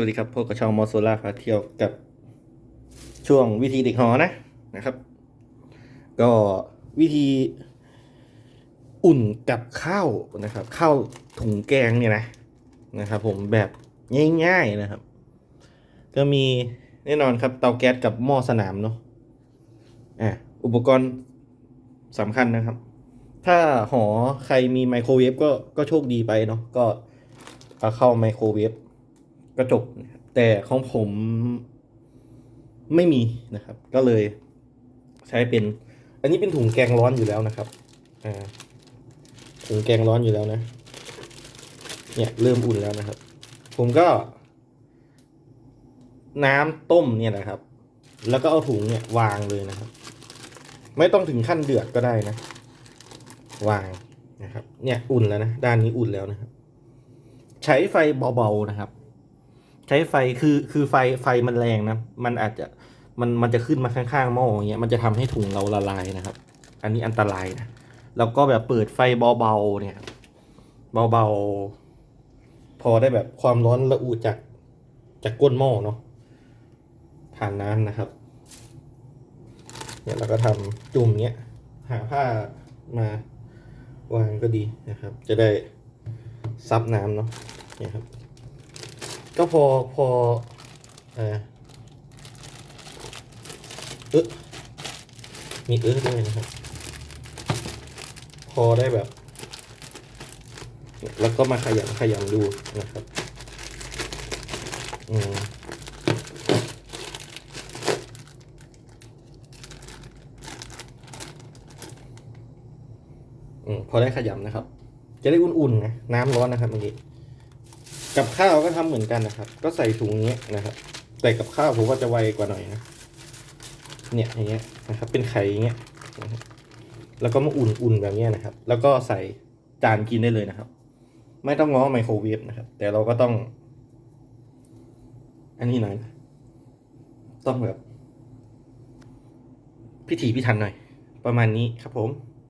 วัสดีครับพวกกระชองมอโซล่าพาเที่ยวกับช่วงวิธีเด็กหอนะนะครับ ก็วิธีอุ่นกับข้าวนะครับ ข้าวถุงแกงเนี่ยนะนะครับ ผมแบบง่ายๆนะครับ ก็มีแน่นอนครับเตาแก๊สกับหม้อสนามเนาะอะอุปกรณ์สำคัญนะครับ ถ้าหอใครมีไมโครเวฟก็ก็โชคดีไปเนาะก็เอาเข้าไมโครเวฟ ก็จบนะครับแต่ของผมไม่มีนะครับ ก็เลยใช้เป็น อันนี้เป็นถุงแกงร้อนอยู่แล้วนะครับอ่าถุงแกงร้อนอยู่แล้วนะ เนี่ยเริ่มอุ่นแล้วนะครับ ผมก็ น้ำต้มเนี่ยนะครับ แล้วก็เอาถุงเนี่ยวางเลยนะครับ ไม่ต้องถึงขั้นเดือดก็ได้นะ วางนะครับ เนี่ยอุ่นแล้วนะ ด้านนี้อุ่นแล้วนะครับ ใช้ไฟเบาๆนะครับ ใช้ไฟคือคือไฟไฟมันแรงนะ มันอาจจะมันมันจะขึ้นมาข้างๆหม้ออย่างเงี้ยมันจะทำให้ถุงเราละลายนะครับ อันนี้อันตรายนะแล้วก็แบบเปิดไฟเบาๆเนี่ยเบาๆ พอได้แบบความร้อนระอุจากจากก้นหม้อเนาะผ่านน้ำนะครับ เนี่ยเราก็ทำจุ่มเนี้ยหาผ้ามาวางก็ดีนะครับ จะได้ซับน้ำเนาะเนี่ยครับ ก็พอพอเออเอะมีเออด้วยนะครับ พอได้แบบ แล้วก็มาขยำขยำดูนะครับอืมอืมพอได้ขยำนะครับ จะได้อุ่นๆนะน้ำร้อนนะครับเมื่อกี้ กับข้าวก็ทำเหมือนกันนะครับ ก็ใส่ถุงนี้นะครับ แต่กับข้าวผมว่าจะไวกว่าหน่อยนะ เนี่ยอย่างเงี้ยนะครับ เป็นไข่อย่างเงี้ย แล้วก็มาอุ่นๆแบบเนี้ยนะครับ แล้วก็ใส่จานกินได้เลยนะครับ ไม่ต้องง้อไมโครเวฟนะครับ แต่เราก็ต้อง อันนี้หน่อยนะต้องแบบ พิถีพิถันหน่อย ประมาณนี้ครับผม